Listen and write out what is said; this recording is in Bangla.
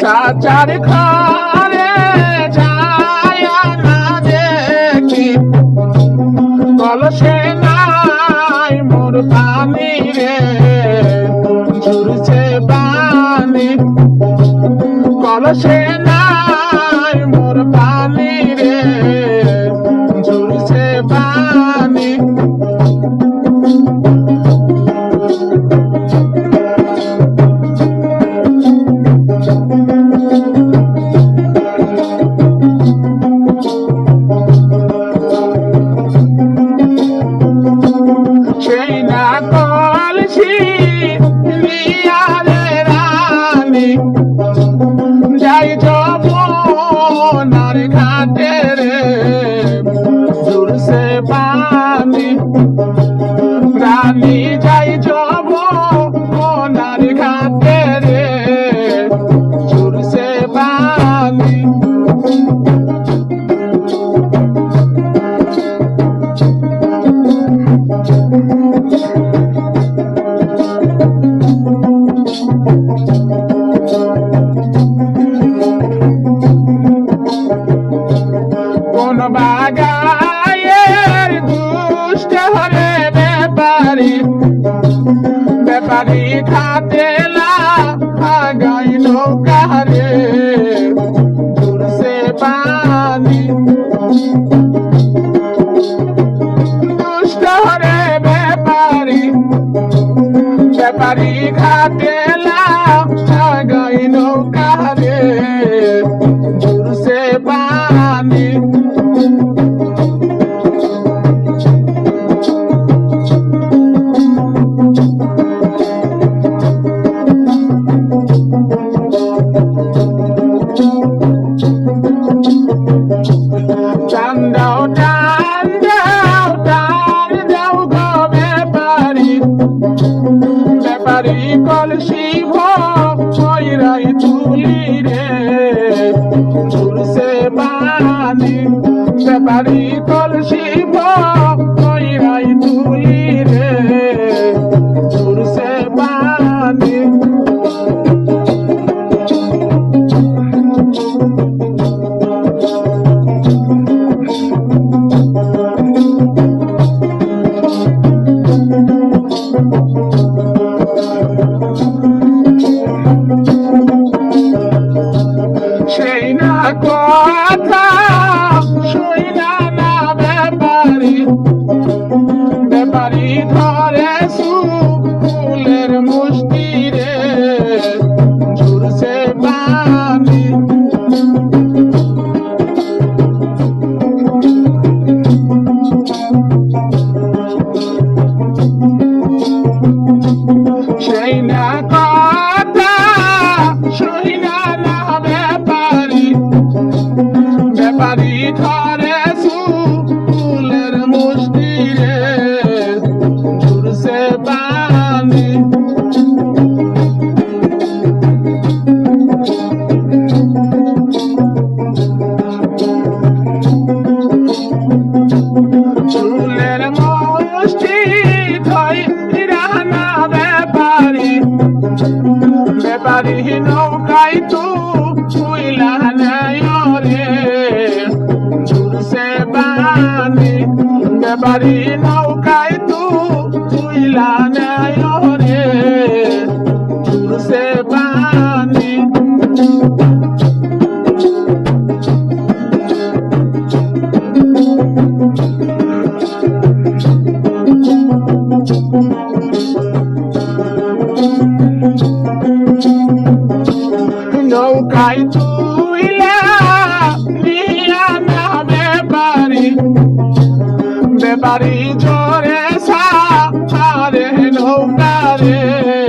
কাচার ঘরে যায় না দেখি। কলসে নাই মোর পানি রে। ঝুরছে পানি। কলসে নাই ঘাটে রে জুড়ছে পানি রানী যাই যাব নার ঘাটে রে জুড়ছে পানি কোন দুষ্ট হরে ব্যাপারী ব্যাপারী খাতেলা আগাই নৌকারে। দূরসে পানি দুষ্ট হরে ব্যাপারী ব্যাপারী খাতেলা আগাই নৌকারে। দূরসে ব্যাপারী। ব্যাপারী কলসি তুলি রে। ঝুলছে পানি ব্যাপারী কলসি ভৈরাই ব্যাপারী ব্যাপারী নৌকাই তু ছুইলা নেয় রে ঝুরছে পানি নৌকায় তুইলা ব্যাপারী জোরে নৌকা রে।